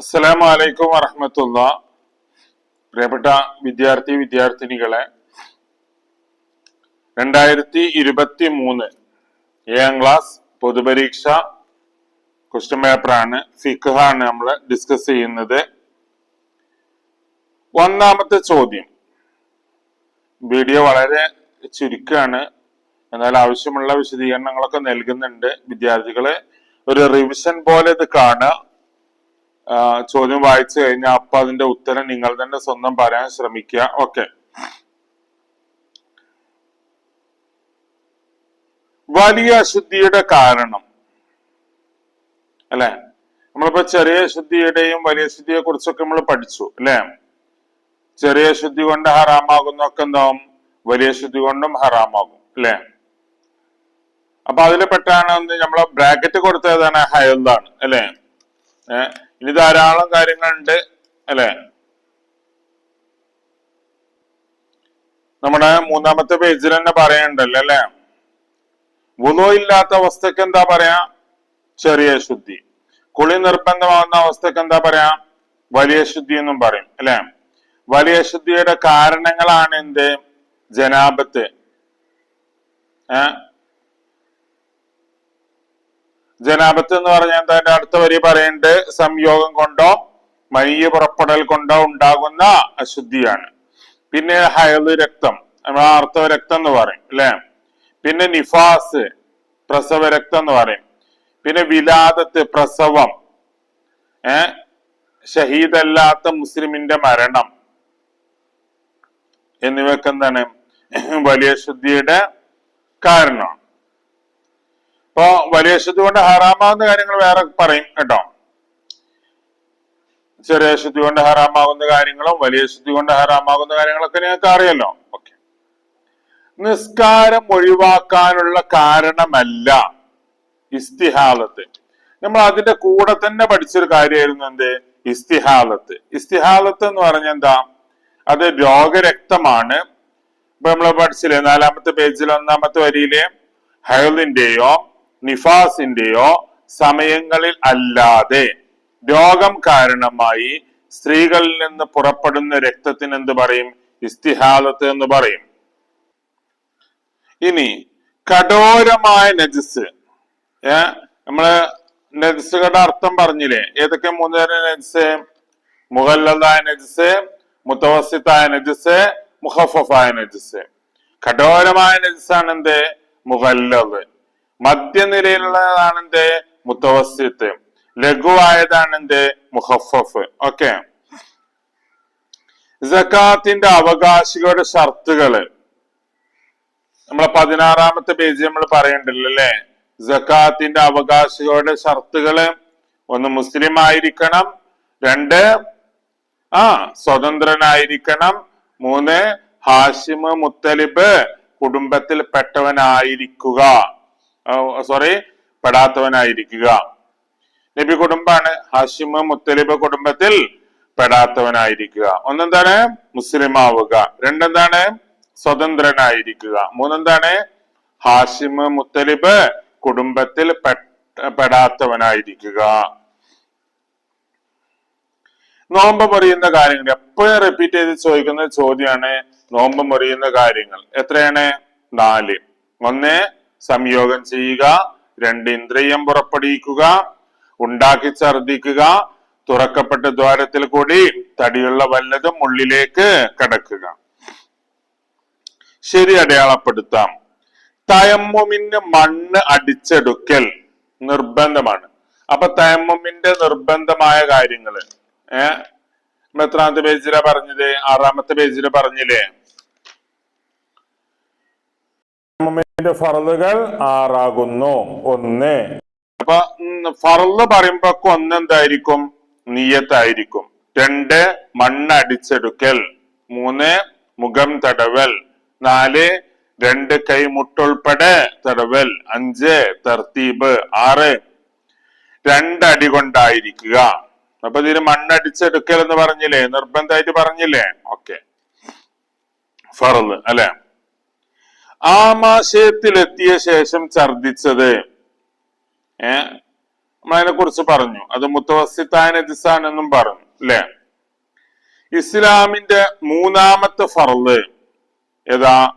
അസ്സലാമു അലൈക്കും വറഹമത്തുള്ള. പ്രിയപ്പെട്ട വിദ്യാർത്ഥി വിദ്യാർത്ഥിനികളെ രണ്ടായിരത്തി ഇരുപത്തി മൂന്ന് ഏഴാം ക്ലാസ് പൊതുപരീക്ഷ ക്വസ്റ്റ്യൻ പേപ്പറാണ് ഫിഖാണ് നമ്മൾ ഡിസ്കസ് ചെയ്യുന്നത്. ഒന്നാമത്തെ ചോദ്യം. വീഡിയോ വളരെ ചുരുക്കമാണ് എന്നാൽ ആവശ്യമുള്ള വിശദീകരണങ്ങളൊക്കെ നൽകുന്നുണ്ട്. വിദ്യാർത്ഥികളെ ഒരു റിവിഷൻ പോലെ ഇത് കാണുക ചോദ്യം വായിച്ചു കഴിഞ്ഞാൽ അപ്പൊ അതിന്റെ ഉത്തരം നിങ്ങൾ തന്നെ സ്വന്തം പറയാൻ ശ്രമിക്കുക ഓക്കെ വലിയ അശുദ്ധിയുടെ കാരണം. അല്ലെ? നമ്മളിപ്പോ ചെറിയ ശുദ്ധിയുടെയും വലിയ ശുദ്ധിയെ കുറിച്ചൊക്കെ നമ്മൾ പഠിച്ചു അല്ലെ? ചെറിയ ശുദ്ധി കൊണ്ട് ഹറാമാകുന്നൊക്കെ എന്താവും? വലിയ ശുദ്ധി കൊണ്ടും ഹറാമാകും അല്ലെ? അപ്പൊ അതിൽ പെട്ടാണ് നമ്മളെ ബ്രാക്കറ്റ് കൊടുത്തതാണ് ഹയലാണ് അല്ലെ? ഇനി ധാരാളം കാര്യങ്ങളുണ്ട് അല്ലെ? നമ്മുടെ മൂന്നാമത്തെ പേജിൽ തന്നെ പറയണ്ടല്ലോ അല്ലെ? വുളു ഇല്ലാത്ത അവസ്ഥക്ക് എന്താ പറയാ? ചെറിയ ശുദ്ധി. കുളി നിർബന്ധമാകുന്ന അവസ്ഥക്ക് എന്താ പറയാ? വലിയ ശുദ്ധി എന്നും പറയും അല്ലെ? വലിയ ശുദ്ധിയുടെ കാരണങ്ങളാണ് എന്ത്? ജനാപത്ത്. ഏ? ജനാപത്ത് എന്ന് പറഞ്ഞാൽ അതിന്റെ അടുത്ത വരി പറയുന്നുണ്ട് സംയോഗം കൊണ്ടോ മയ്യ പുറപ്പെടൽ കൊണ്ടോ ഉണ്ടാകുന്ന അശുദ്ധിയാണ്. പിന്നെ ഹയൽ രക്തം. നമ്മൾ രക്തം എന്ന് പറയും അല്ലെ? പിന്നെ നിഫാസ് പ്രസവ രക്തം എന്ന് പറയും. പിന്നെ വിലാദത്ത് പ്രസവം. ഏ? ഷഹീദല്ലാത്ത മുസ്ലിമിന്റെ മരണം. എന്നിവയൊക്കെ എന്താണ്? വലിയ ശുദ്ധിയുടെ കാരണമാണ്. ഇപ്പോ വലിയ ശുദ്ധി കൊണ്ട് ഹറാമാവുന്ന കാര്യങ്ങൾ വേറെ പറയും കേട്ടോ. ചെറിയ ശുദ്ധി കൊണ്ട് ഹറാമാകുന്ന കാര്യങ്ങളും വലിയ ശുദ്ധി കൊണ്ട് ഹറാമാകുന്ന കാര്യങ്ങളൊക്കെ നിങ്ങൾക്ക് അറിയല്ലോ ഓക്കെ നിസ്കാരം ഒഴിവാക്കാനുള്ള കാരണമല്ല ഇസ്തിഹാലത്ത്. നമ്മൾ അതിന്റെ കൂടെ തന്നെ പഠിച്ചൊരു കാര്യമായിരുന്നു എന്ത്? ഇസ്തിഹാലത്ത്. ഇസ്തിഹാലത്ത് എന്ന് പറഞ്ഞ എന്താ? അത് രോഗരക്തമാണ്. ഇപ്പൊ നമ്മൾ പഠിച്ചില്ലേ? നാലാമത്തെ പേജിൽ ഒന്നാമത്തെ വരിയിലെ ഹയലിന്റെയോ നിഫാസിന്റെയോ സമയങ്ങളിൽ അല്ലാതെ. രോഗം കാരണമായി സ്ത്രീകളിൽ നിന്ന് പുറപ്പെടുന്ന രക്തത്തിന് എന്ത് പറയും? ഇസ്തിഹാലത്ത് എന്ന് പറയും. ഇനി കഠോരമായ നജസ്. ഏ? നമ്മൾ നജസുകളുടെ അർത്ഥം പറഞ്ഞില്ലേ? ഏതൊക്കെ മൂന്ന് തരം നജസ്? മുഹല്ലതായ നജസ് മുത്തവസിത്തായ നജസ് മുഹഫായ നജസ്. കഠോരമായ നജസാണ് എന്ത് മുഹല്ലത് മധ്യനിലയിലുള്ളതാണ് എന്ത് മുത്തവസിത്ത് ലഘുവായതാണ് എന്ത് മുഹഫഫ്. ഓക്കെ. ജക്കാത്തിന്റെ അവകാശികളുടെ ഷർത്തുകൾ. നമ്മളെ പതിനാറാമത്തെ പേജ് നമ്മൾ പറയണ്ടല്ലോ അല്ലെ? ജക്കാത്തിന്റെ അവകാശികളുടെ ഷർത്തുകൾ. ഒന്ന് മുസ്ലിം ആയിരിക്കണം രണ്ട് ആ സ്വതന്ത്രനായിരിക്കണം. മൂന്ന് ഹാഷിമ് മുത്തലിബ് കുടുംബത്തിൽ പെട്ടവനായിരിക്കുക സോറി പെടാത്തവനായിരിക്കുക. നബി കുടുംബാണ് ഹാഷിമ് മുത്തലിബ കുടുംബത്തിൽ പെടാത്തവനായിരിക്കുക. ഒന്നെന്താണ്? മുസ്ലിം ആവുക രണ്ടെന്താണ്? സ്വതന്ത്രനായിരിക്കുക. മൂന്നെന്താണ്? ഹാഷിമ് മുത്തലിബ് കുടുംബത്തിൽ പെടാത്തവനായിരിക്കുക. നോമ്പ് മുറിയുന്ന കാര്യങ്ങൾ. എപ്പോഴും റിപ്പീറ്റ് ചെയ്ത് ചോദിക്കുന്ന ചോദ്യമാണ് നോമ്പ് മുറിയുന്ന കാര്യങ്ങൾ. എത്രയാണ്? നാല്. ഒന്ന് സംയോഗം ചെയ്യുക രണ്ട് ഇന്ദ്രിയം പുറപ്പെടുവിക്കുക ഉണ്ടാക്കി ഛർദിക്കുക തുറക്കപ്പെട്ട ദ്വാരത്തിൽ കൂടി തടിയുള്ള വല്ലതും ഉള്ളിലേക്ക് കടക്കുക. ശരി അടയാളപ്പെടുത്താം. തയമ്മുമിന് മണ്ണ് അടിച്ചെടുക്കൽ നിർബന്ധമാണ്. അപ്പൊ തയമ്മുമിന്റെ നിർബന്ധമായ കാര്യങ്ങൾ ഏഹ് എത്രാമത്തെ പേജിലാ പറഞ്ഞത് ആറാമത്തെ പേജിൽ പറഞ്ഞില്ലേ? തയമ്മുമിന്റെ ഫറലുകൾ ആറാകുന്നു. ഒന്ന്. അപ്പൊ ഫറൽ പറയുമ്പോ ഒന്ന് എന്തായിരിക്കും? നീയത്തായിരിക്കും. രണ്ട് മണ്ണടിച്ചെടുക്കൽ. മൂന്ന് മുഖം തടവൽ. നാല് രണ്ട് കൈമുട്ടുൾപ്പെടെ തടവൽ. അഞ്ച് തർത്തീബ്. ആറ് രണ്ടടി കൊണ്ടായിരിക്കുക. അപ്പൊ ഇതിന് മണ്ണടിച്ചെടുക്കൽ എന്ന് പറഞ്ഞില്ലേ? നിർബന്ധമായിട്ട് പറഞ്ഞില്ലേ? ഓക്കെ. ഫറൽ അല്ലെ? ആമാശയത്തിലെത്തിയ ശേഷം ഛർദിച്ചത് ഏ? നമ്മളതിനെ കുറിച്ച് പറഞ്ഞു. അത് മുത്തവസിത്തായ എന്നും പറഞ്ഞു അല്ലെ? ഇസ്ലാമിന്റെ മൂന്നാമത്തെ ഫറൽ ഏതാ?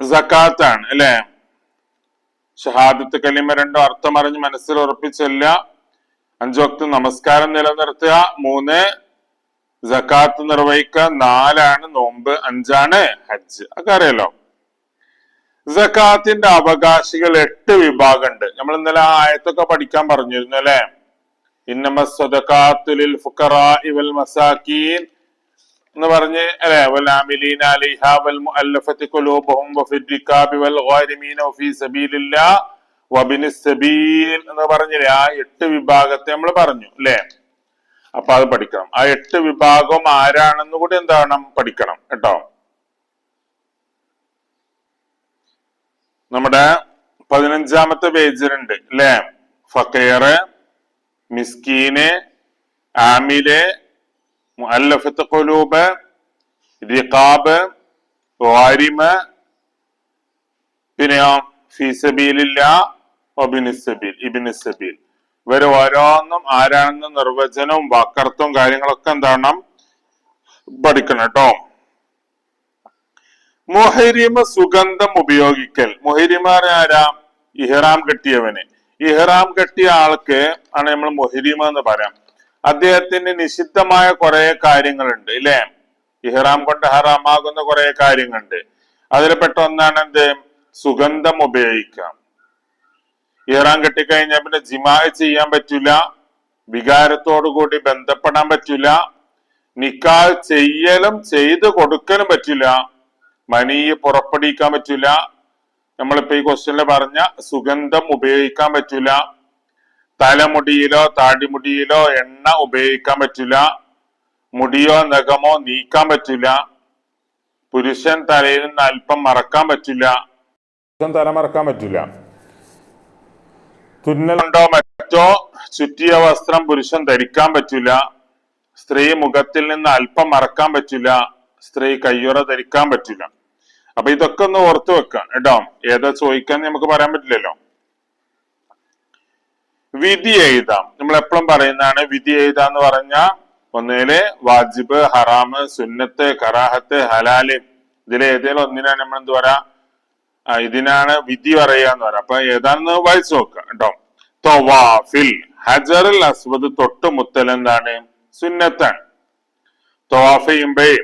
സക്കാത്താണ് അല്ലെ? ഷഹാദത്ത് കലിമ രണ്ടോ അർത്ഥം അറിഞ്ഞ് മനസ്സിൽ ഉറപ്പിച്ചല്ല. അഞ്ചു വക്ത് നമസ്കാരം നിലനിർത്തുക. മൂന്ന് സക്കാത്ത് നിർവഹിക്കുക നാലാണ് നോമ്പ് അഞ്ചാണ് ഹജ്ജ്. ഒക്കെ അറിയാലോ സക്കാത്തിന്റെ അവകാശികൾ എട്ട് വിഭാഗമുണ്ട്. നമ്മൾ ഇന്നലെ ആ ആയത്തൊക്കെ പഠിക്കാൻ പറഞ്ഞിരുന്നു അല്ലെ? ഇന്നമ ഫുക്കറ ഫുഖറാഇ വൽ മസാക്കീൻ എന്ന് പറഞ്ഞ് അല്ലെ? വലാമിലീന അലൈഹ വൽ മുഅല്ലഫത്തി ഖുലൂബുഹും വഫിർ വൽ ഗാരിമീന വഫീ സബീലില്ലാ വബിനിസ് സബീൽ എന്ന് പറഞ്ഞില്ലേ? ആ എട്ട് വിഭാഗത്തെ നമ്മൾ പറഞ്ഞു അല്ലെ? അപ്പൊ അത് പഠിക്കണം. ആ എട്ട് വിഭാഗം ആരാണെന്ന് കൂടി എന്താണ് പഠിക്കണം കേട്ടോ? നമ്മുടെ പതിനഞ്ചാമത്തെ പേജിലുണ്ട് അല്ലെ? ഫക്കീറ് മിസ്കീന് ആമിൽ മുഅല്ലഫത്ത് ഖുലൂബ് റിഖാബ് വാരിമ പിന്നെയോ ഫീസബീലില്ല ഒബിനിസബീൽ ഇബിനിസബീൽ ഇവർ ഓരോന്നും ആരാണെന്ന് നിർവചനവും വാക്കർത്ഥവും കാര്യങ്ങളൊക്കെ എന്താണ് പഠിക്കണം കേട്ടോ മുഹരിമ സുഗന്ധം ഉപയോഗിക്കൽ. മുഹരിമാർ ആരാ? ഇഹ്റാം കെട്ടിയവന്. ഇഹ്റാം കെട്ടിയ ആൾക്ക് ആണ് നമ്മൾ മുഹരിമ എന്ന് പറയാം. അദ്ദേഹത്തിന് നിഷിദ്ധമായ കുറെ കാര്യങ്ങളുണ്ട് ഇല്ലേ? ഇഹ്റാം കൊണ്ട് ഹറാമാകുന്ന കുറെ കാര്യങ്ങളുണ്ട്. അതിൽ പെട്ട ഒന്നാണ് എന്ത്? സുഗന്ധം ഉപയോഗിക്കാം. ഇഹ്റാം കെട്ടിക്കഴിഞ്ഞാൽ പിന്നെ ജിമാ ചെയ്യാൻ പറ്റില്ല വികാരത്തോടു കൂടി ബന്ധപ്പെടാൻ പറ്റില്ല നിക്കാഹ് ചെയ്യലും ചെയ്ത് കൊടുക്കലും പറ്റില്ല മണിയെ പുറപ്പെടുവിക്കാൻ പറ്റൂല. നമ്മളിപ്പോ ഈ ക്വസ്റ്റ്യനിൽ പറഞ്ഞ സുഗന്ധം ഉപയോഗിക്കാൻ പറ്റില്ല തലമുടിയിലോ താടിമുടിയിലോ എണ്ണ ഉപയോഗിക്കാൻ പറ്റില്ല മുടിയോ നഖമോ നീക്കാൻ പറ്റില്ല പുരുഷൻ തലയിൽ നിന്ന് അല്പം മറക്കാൻ പറ്റില്ല തല മറക്കാൻ പറ്റൂല. തുന്നലുണ്ടോ മറ്റോ? ചുറ്റിയ വസ്ത്രം പുരുഷൻ ധരിക്കാൻ പറ്റില്ല സ്ത്രീ മുഖത്തിൽ നിന്ന് അല്പം മറക്കാൻ പറ്റില്ല സ്ത്രീ കയ്യുറ ധരിക്കാൻ പറ്റില്ല അപ്പൊ ഇതൊക്കെ ഒന്ന് ഓർത്തു വെക്കാം കേട്ടോ. ഏതാ ചോദിക്കാൻ നമുക്ക് പറയാൻ പറ്റില്ലല്ലോ. വിധി എഴുതാം. നമ്മൾ എപ്പോഴും പറയുന്നതാണ് വിധി എഴുതാന്ന് പറഞ്ഞ ഒന്നേൽ വാജിബ് ഹറാമ് സുന്നത്ത് കറാഹത്ത് ഹലാൽ. ഇതിൽ ഏതെങ്കിലും ഒന്നിനാണ് നമ്മൾ എന്ത് പറയാ? ഇതിനാണ് വിധി പറയുക എന്ന് പറയാം അപ്പൊ ഏതാണെന്ന് വായിച്ചു നോക്കുക കേട്ടോ. തൊവാഫിൽ ഹജറുൽ അസ്വദ് തൊട്ട് മുത്തൽ എന്താണ്? സുന്നത്താണ്. തൊവാഫ് ചെയ്യുമ്പോഴേ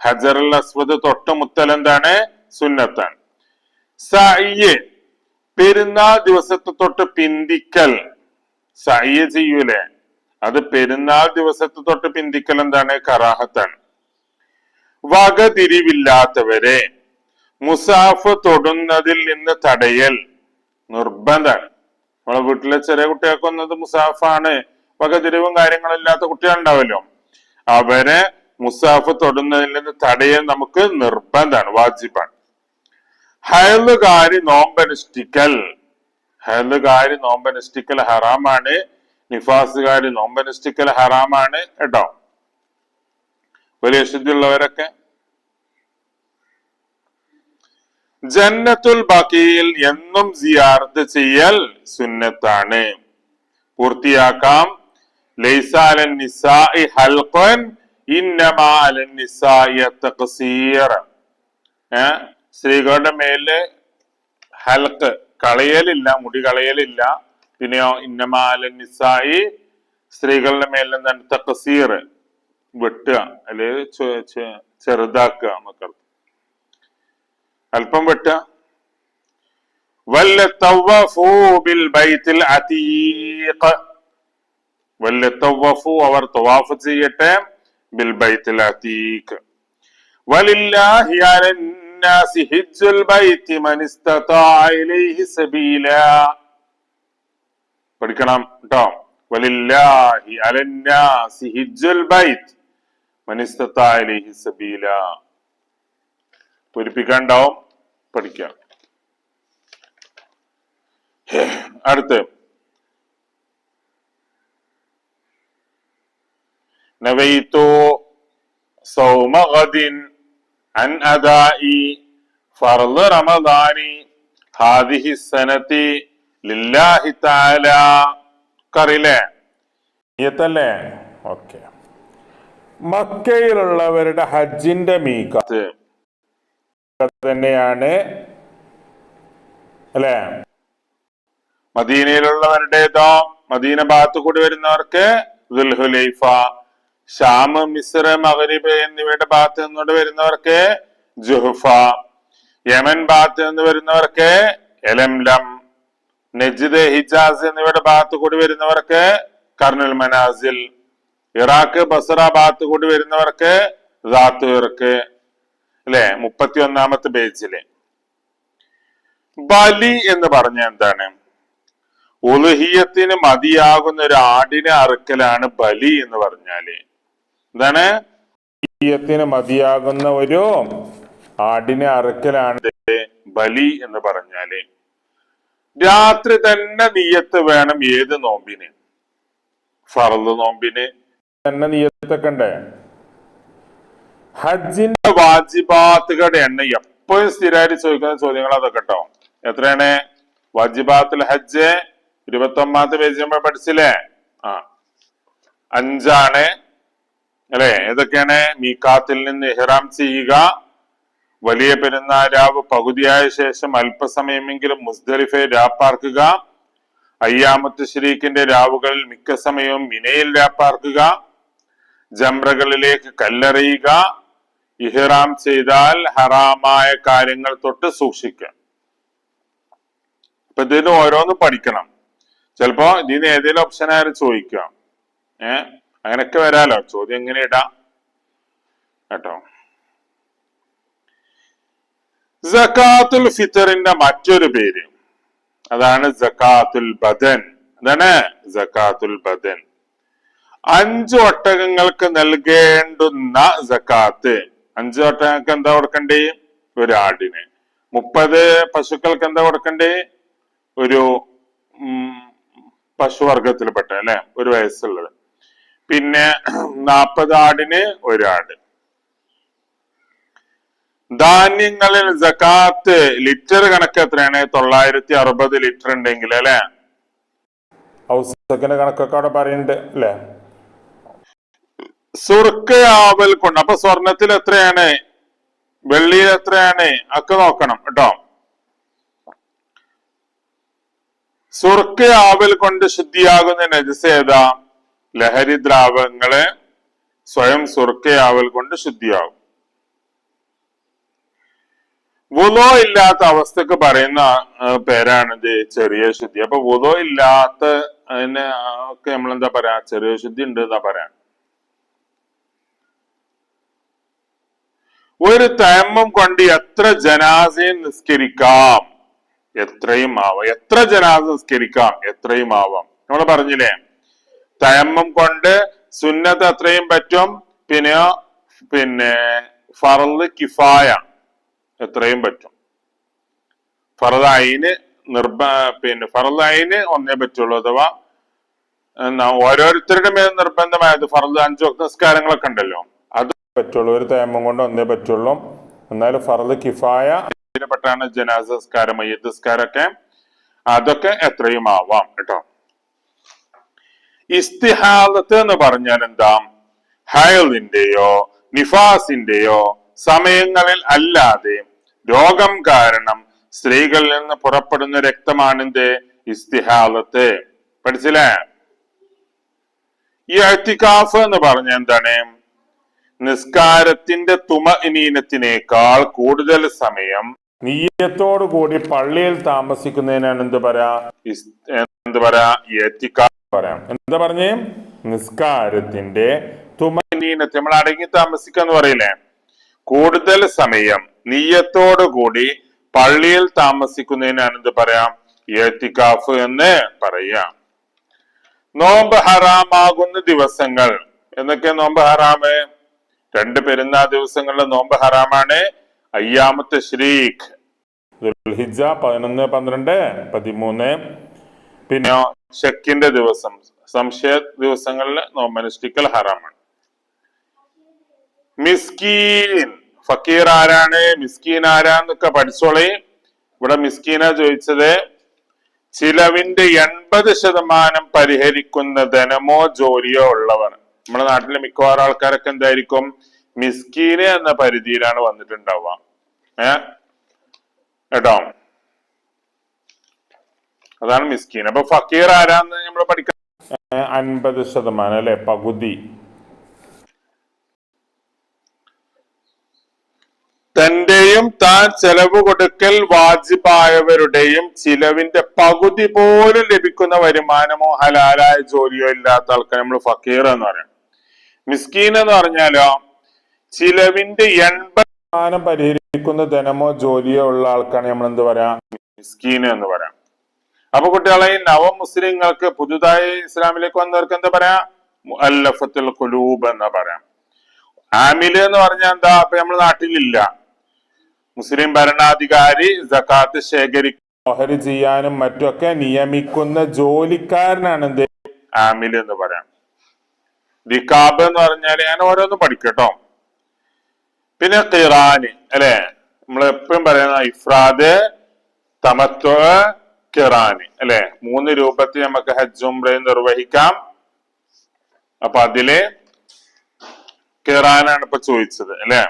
ഹജറുൽ അസ്വദ് തൊട്ട് മുത്തൽ എന്താണ്? സുന്നത്താണ്. സയ്യ് പെരുന്നാൾ ദിവസത്തെ തൊട്ട് പിന്തിക്കൽ. സയ്യ ചെയ്യൂലേ? അത് പെരുന്നാൾ ദിവസത്തെ തൊട്ട് പിന്തിക്കൽ എന്താണ്? കറാഹത്താണ്. വകതിരിവില്ലാത്തവരെ മുസാഫ് തൊടുന്നതിൽ നിന്ന് തടയൽ. നിർബന്ധമാണ് നമ്മളെ വീട്ടിലെ ചെറിയ കുട്ടികൾക്ക് വന്നത് മുസാഫാണ്. വകതിരിവും കാര്യങ്ങളും ഇല്ലാത്ത കുട്ടികളുണ്ടാവല്ലോ. അവരെ മുസാഫ് തൊടുന്നതിൽ നിന്ന് തടയൽ നമുക്ക് നിർബന്ധമാണ് വാജിബാണ്. ഹയലുകാരി നോമ്പനുഷ്ഠിക്കൽ. ഹയലുകാരി നോമ്പനുഷ്ഠിക്കൽ ഹറാമാണ്. നിഫാസുകാരി നോമ്പനുഷ്ഠിക്കൽ ഹറാമാണ് കേട്ടോ. വലിയ ശുദ്ധിയുള്ളവരൊക്കെ ജന്നത്തുൽ ബാക്കിയിൽ എന്നും സിയാർത്ത് ചെയ്യൽ സുന്നത്താണ്. പൂർത്തിയാക്കാം. സ്ത്രീകളുടെ മേൽ ഹൽക്ക് കളയലില്ല മുടി കളയലില്ല. പിന്നെയോ ഇന്നമാല നിസായി സ്ത്രീകളുടെ മേൽ എന്താണ് തഖ്സീർ വെട്ടുക ചെ- ചെറുതാക്കുക എന്നൊക്കെ അല്പം വെട്ടുക വല്ലത്തവ്വഫൂ ബിൽ ബൈത്തിൽ അതീഖ് വല്ലത്തവ്വഫൂ അവർ തവാഫ് ചെയ്യട്ടെ ബിൽ ബൈത്തിൽ അതീഖ് വലില്ലാഹി അലന്നാസി ഹിജ്ജുൽ ബൈത്തി മൻ ഇസ്തതാഅ ഇലൈഹി സബീല പഠിക്കണം കേട്ടോ വലില്ലാഹി അലന്നാസി ഹിജ്ജുൽ ബൈത്ത് മൻ ഇസ്തതാഅ ഇലൈഹി സബീല പൂരിപ്പിക്കാണ്ടാവും പഠിക്കാം അടുത്ത് നവൈത്തു صوم غد عن أداء فرض رمضان هذه السنة ലില്ലാഹി താല കറിയില്ലേ നിയത്തല്ലേ ഓക്കെ മക്കയിലുള്ളവരുടെ ഹജ്ജിന്റെ മീക്കാത്ത് തന്നെയാണ്. അല്ലേ? മദീനയിലുള്ളവരുടേതോ മദീന ഭാഗത്തു കൂടി വരുന്നവർക്ക് ദുൽഹുലൈഫ ഷാം മിസ്ര മഗരിബ് എന്നിവയുടെ ഭാഗത്ത് നിന്നുകൊണ്ട് വരുന്നവർക്ക് ജുഹുഫ യമൻ ഭാഗത്ത് നിന്ന് വരുന്നവർക്ക് എലംലം നജിദ് ഹിജാസ് എന്നിവയുടെ ഭാഗത്ത് കൂടി വരുന്നവർക്ക് കർണുൽ മനാസിൽ ഇറാഖ് ബസറ ഭാഗത്ത് കൂടി വരുന്നവർക്ക് ദാത്തുർക്ക് അല്ലെ? മുപ്പത്തി ഒന്നാമത്തെ പേജിൽ. ബലി എന്ന് പറഞ്ഞ എന്താണ്? ഉലുഹിയത്തിന് മതിയാകുന്ന ഒരു ആടിനെ അറുക്കലാണ് ബലി എന്ന് പറഞ്ഞാൽ. എന്താണ്? ഉലുഹിയത്തിന് മതിയാകുന്ന ഒരു ആടിനെ അറുക്കലാണ് ബലി എന്ന് പറഞ്ഞാൽ. രാത്രി തന്നെ നീയത്ത് വേണം ഏത് നോമ്പിന്? ഫറു നോമ്പിന്. തന്നെ നീയത്തൊക്കെ ഉണ്ടേ? ഹജ്ജിന്റെ വാജിബാത്തുകളുടെ എണ്ണം എപ്പോഴും സ്ഥിരമായിട്ട് ചോദിക്കുന്ന ചോദ്യങ്ങൾ അതൊക്കെ കേട്ടോ എത്രയാണ്? വാജിബാത്തുൽ ഹജ്ജ് ഇരുപത്തി ഒമ്പതാമത്തെ പേജ് നമ്മൾ പഠിച്ചില്ലേ? ആ. അഞ്ചാണ്. അല്ലെ? ഏതൊക്കെയാണ്? മീക്കാത്തിൽ നിന്ന് ഇഹ്റാം ചെയ്യുക. വലിയ പെരുന്നാരാവ് പകുതിയായ ശേഷം അല്പസമയമെങ്കിലും മുസ്ദലിഫെ രാപ്പാർക്കുക. അയ്യാമത്ത് ഷരീഖിന്റെ രാവുകളിൽ മിക്ക സമയവും മിനയിൽ രാപ്പാർക്കുക. ജംറകളിലേക്ക് കല്ലെറിയുക. ഇഹ്റാം ചെയ്താൽ ഹറാമായ കാര്യങ്ങൾ തൊട്ട് സൂക്ഷിക്കാം. അപ്പൊ ഇതിന് ഓരോന്ന് പഠിക്കണം. ചിലപ്പോ ഇതിന് ഏതെങ്കിലും ഓപ്ഷൻ ആയാലും ചോദിക്കാം. ഏ? അങ്ങനെയൊക്കെ വരാലോ. ചോദ്യം എങ്ങനെ ഇടാം? കേട്ടോ? ജക്കാത്തുൽ ഫിത്തറിന്റെ മറ്റൊരു പേര്. അതാണ് ജക്കാത്തുൽ ബദൻ. അതാണ് ജക്കാത്തുൽ ബദൻ. അഞ്ചു ഒട്ടകങ്ങൾക്ക് നൽകേണ്ടുന്ന സക്കാത്ത്. അഞ്ചു ഒട്ടകങ്ങൾക്ക് എന്താ കൊടുക്കണ്ടേ? ഒരു ആടിന്. മുപ്പത് പശുക്കൾക്ക് എന്താ കൊടുക്കണ്ടേ? ഒരു പശുവർഗത്തിൽപ്പെട്ട അല്ലെ? ഒരു വയസ്സുള്ളത്. പിന്നെ നാൽപ്പത് ആടിന് ഒരു ആട്. ധാന്യങ്ങളിൽ ജക്കാത്ത് ലിറ്റർ കണക്ക് എത്രയാണ്? തൊള്ളായിരത്തി അറുപത് ലിറ്റർ ഉണ്ടെങ്കിൽ അല്ലെ? ഔസക്കിന്റെ കണക്കൊക്കെ അവിടെ പറയുന്നുണ്ട് അല്ലെ? സുർക്കയാവൽ കൊണ്ട്. അപ്പൊ സ്വർണത്തിൽ എത്രയാണ്? വെള്ളിയിൽ എത്രയാണ്? ഒക്കെ നോക്കണം കേട്ടോ. സുർക്കയാവൽ കൊണ്ട് ശുദ്ധിയാകുന്ന നജസ് ഏതാ? ലഹരി ദ്രാവകങ്ങളെ സ്വയം സുർക്കയാവൽ കൊണ്ട് ശുദ്ധിയാകും. വുലോ ഇല്ലാത്ത അവസ്ഥക്ക് പറയുന്ന പേരാണിത് ചെറിയ ശുദ്ധി. അപ്പൊ വുലോ ഇല്ലാത്ത ഒക്കെ നമ്മൾ എന്താ പറയാ? ചെറിയ ശുദ്ധി ഉണ്ട് എന്നാ പറയാ. ഒരു തയമ്മം കൊണ്ട് എത്ര ജനാസയെ നിസ്കരിക്കാം? എത്രയും ആവാം. എത്ര ജനാസ നിസ്കരിക്കാം? എത്രയും ആവാം. നമ്മൾ പറഞ്ഞില്ലേ? തയമ്മം കൊണ്ട് സുന്നത്ത് അത്രയും പറ്റും? പിന്നെ പിന്നെ ഫറൽ കിഫായ എത്രയും പറ്റും. ഫറദായിന് നിർബ പിന്നെ ഫറദായിന് ഒന്നേ പറ്റുള്ളൂ അഥവാ ഓരോരുത്തരുടെ മേൽ നിർബന്ധമായത് ഫറദ് അഞ്ചു നിസ്കാരങ്ങളൊക്കെ ഉണ്ടല്ലോ. പറ്റുള്ളൂ. ഒരു തേമം കൊണ്ട് ഒന്നേ പറ്റുള്ളൂ. എന്നാലും ഫറദ് കിഫായ. ഇതിൽപ്പെട്ടാണ് ജനാസസ്കാരം നിസ്കാരമൊക്കെ അതൊക്കെ എത്രയും ആവാം കേട്ടോ? ഇസ്തിഹാലത്ത് എന്ന് പറഞ്ഞാൽ എന്താ? ഹയലിന്റെയോ നിഫാസിന്റെയോ സമയങ്ങളിൽ അല്ലാതെ രോഗം കാരണം സ്ത്രീകളിൽ നിന്ന് പുറപ്പെടുന്ന രക്തമാണിന്റെ ഇസ്തിഹാലത്ത് പഠിച്ചില്ലേ? ഈ അത്തിക്കാഫ് എന്ന് പറഞ്ഞ എന്താണ്? നിസ്കാരത്തിന്റെ തുമ ഇനീനത്തിനേക്കാൾ കൂടുതൽ സമയം നീയത്തോടു കൂടി പള്ളിയിൽ താമസിക്കുന്നതിനാണ് എന്ത് പറയാ? എന്ത് പറയാ? പറയാം. എന്താ പറഞ്ഞേ? നിസ്കാരത്തിന്റെ തുമനീനത്തെ നമ്മൾ അടങ്ങി താമസിക്കാന്ന് പറയില്ലേ? കൂടുതൽ സമയം നീയത്തോടു കൂടി പള്ളിയിൽ താമസിക്കുന്നതിനാണ് എന്ത് പറയാം? ഏത്തിക്കാഫ് എന്ന് പറയാം. നോമ്പ് ഹറാമാകുന്ന ദിവസങ്ങൾ. എന്നൊക്കെ നോമ്പ് ഹറാമ്? രണ്ട് പെരുന്നാ ദിവസങ്ങളിലെ നോമ്പ് ഹറാമാണ്. അയ്യാമത്തെ ശ്രീഖ്. ദുൽഹിജ പതിനൊന്ന് പന്ത്രണ്ട് പതിമൂന്ന്. പിന്നെ ഷക്കിന്റെ ദിവസം. സംശയ ദിവസങ്ങളിൽ നോമ്പനുഷ്ഠിക്കൽ ഹറാമാണ്. മിസ്കീൻ. ഫക്കീർ ആരാണ്? മിസ്കീൻ ആരാന്നൊക്കെ പഠിച്ചോളേ. ഇവിടെ മിസ്കീന ചോദിച്ചത് ചിലവിന്റെ എൺപത് ശതമാനം പരിഹരിക്കുന്ന ധനമോ ജോലിയോ ഉള്ളവർ നമ്മുടെ നാട്ടിലെ മിക്കവാറും ആൾക്കാരൊക്കെ എന്തായിരിക്കും? മിസ്കീന് എന്ന പരിധിയിലാണ് വന്നിട്ടുണ്ടാവുക. ഏ? കേട്ടോ? അതാണ് മിസ്കീൻ. അപ്പൊ ഫക്കീർ ആരാന്ന് നമ്മൾ പഠിക്കാൻ അൻപത് ശതമാനം അല്ലെ? പകുതി. തന്റെയും താൻ ചെലവ് കൊടുക്കൽ വാജിബായവരുടെയും ചിലവിന്റെ പകുതി പോലും ലഭിക്കുന്ന വരുമാനമോ ഹലാലായ ജോലിയോ ഇല്ലാത്ത ആൾക്കാർ നമ്മൾ ഫക്കീർ എന്ന് പറയാം. മിസ്കീൻ എന്ന് പറഞ്ഞാലോ ചിലവിന്റെ എൺപത് ശതമാനം പരിഹരിക്കുന്ന ധനമോ ജോലിയോ ഉള്ള ആൾക്കാണ് നമ്മൾ എന്ത് പറയാ? മിസ്കീൻ എന്ന് പറയാം. അപ്പൊ കുട്ടികളെ ഈ നവ മുസ്ലിങ്ങൾക്ക് പുതുതായി ഇസ്ലാമിലേക്ക് വന്നവർക്ക് എന്താ പറയാ? മുഅല്ലഫത്തുൽ ഖുലൂബ് എന്ന് പറയാം. ആമിൽ എന്ന് പറഞ്ഞാൽ എന്താ? അപ്പൊ നമ്മുടെ നാട്ടിലില്ല. മുസ്ലിം ഭരണാധികാരി ജക്കാത്ത് ശേഖരിക്കും ഓഹരി ചെയ്യാനും മറ്റുമൊക്കെ നിയമിക്കുന്ന ജോലിക്കാരനാണ് എന്ത്? ആമിൽ എന്ന് പറയാം. ദിക്കാബ് എന്ന് പറഞ്ഞാൽ ഞാൻ ഓരോന്നും പഠിക്കട്ടോ. പിന്നെ ഖിറാന് അല്ലെ? നമ്മൾ എപ്പോഴും പറയുന്ന ഇഫ്രാദ് തമത്വ ഖിറാന് അല്ലെ? മൂന്ന് രൂപത്തിൽ നമുക്ക് ഹജ്ജ് ഉംറയും നിർവഹിക്കാം. അപ്പൊ അതിൽ ഖിറാനാണ് ഇപ്പൊ ചോദിച്ചത് അല്ലെ?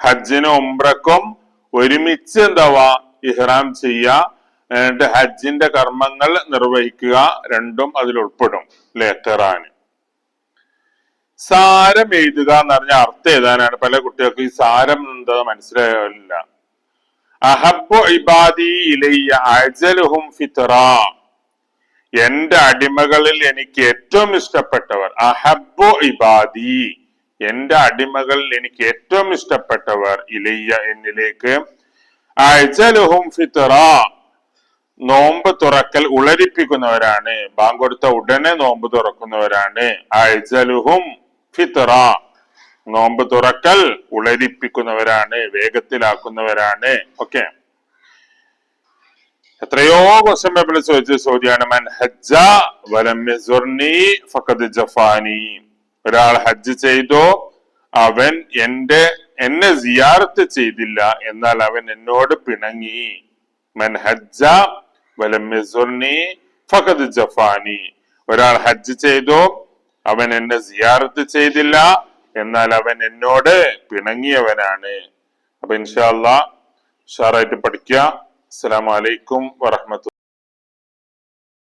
ഹജ്ജിനും ഉംറക്കും ഒരുമിച്ച് എന്താവാ? ഇഹ്റാം ചെയ്യുക എന്നിട്ട് ഹജ്ജിന്റെ കർമ്മങ്ങൾ നിർവഹിക്കുക. രണ്ടും അതിൽ ഉൾപ്പെടും അല്ലെ? ഖിറാന്. സാരം എഴുതുക എന്ന് പറഞ്ഞ അർത്ഥം എഴുതാനാണ് പല കുട്ടികൾക്ക് ഈ സാരം എന്താ മനസ്സിലായില്ല. ഇബാദി എന്റെ അടിമകളിൽ എനിക്ക് ഏറ്റവും ഇഷ്ടപ്പെട്ടവർ അഹബു ഇബാദി. എന്റെ അടിമകളിൽ എനിക്ക് ഏറ്റവും ഇഷ്ടപ്പെട്ടവർ ഇലയ്യ എന്നിലേക്ക് അജലുഹും ഫിത്ര നോമ്പ് തുറക്കൽ ഉളരിപ്പിക്കുന്നവരാണ്. ബാങ്കൊടുത്ത ഉടനെ നോമ്പ് തുറക്കുന്നവരാണ്. അജലുഹും ഫിത്ര നോമ്പ് തുറക്കൽ ഉളരിപ്പിക്കുന്നവരാണ് വേഗത്തിലാക്കുന്നവരാണ്. ഓക്കെ. എത്രയോ ക്വസ്റ്റ്യൻ പേപ്പറിൽ ചോദിച്ച ചോദ്യമാണ് മൻ ഹജ്ജ ഫഖദ് ജഫാനി. ഒരാൾ ഹജ്ജ് ചെയ്തോ അവൻ എന്റെ എന്നെ സിയാറത്ത് ചെയ്തില്ല എന്നാൽ അവൻ എന്നോട് പിണങ്ങി. മൻ ഹജ്ജ വലം യസുർനി ഫഖദ് ജഫാനി. ഒരാൾ ഹജ്ജ് ചെയ്തോ അവൻ എന്നെ സിയാറത്ത് ചെയ്തില്ല. എന്നാൽ അവൻ എന്നോട് പിണങ്ങിയവനാണ്. അപ്പൊ ഇൻഷാല്ല ഉഷാറായിട്ട് പഠിക്കുക അസ്സലാമു അലൈക്കും വറഹ്മത്തുള്ളാഹി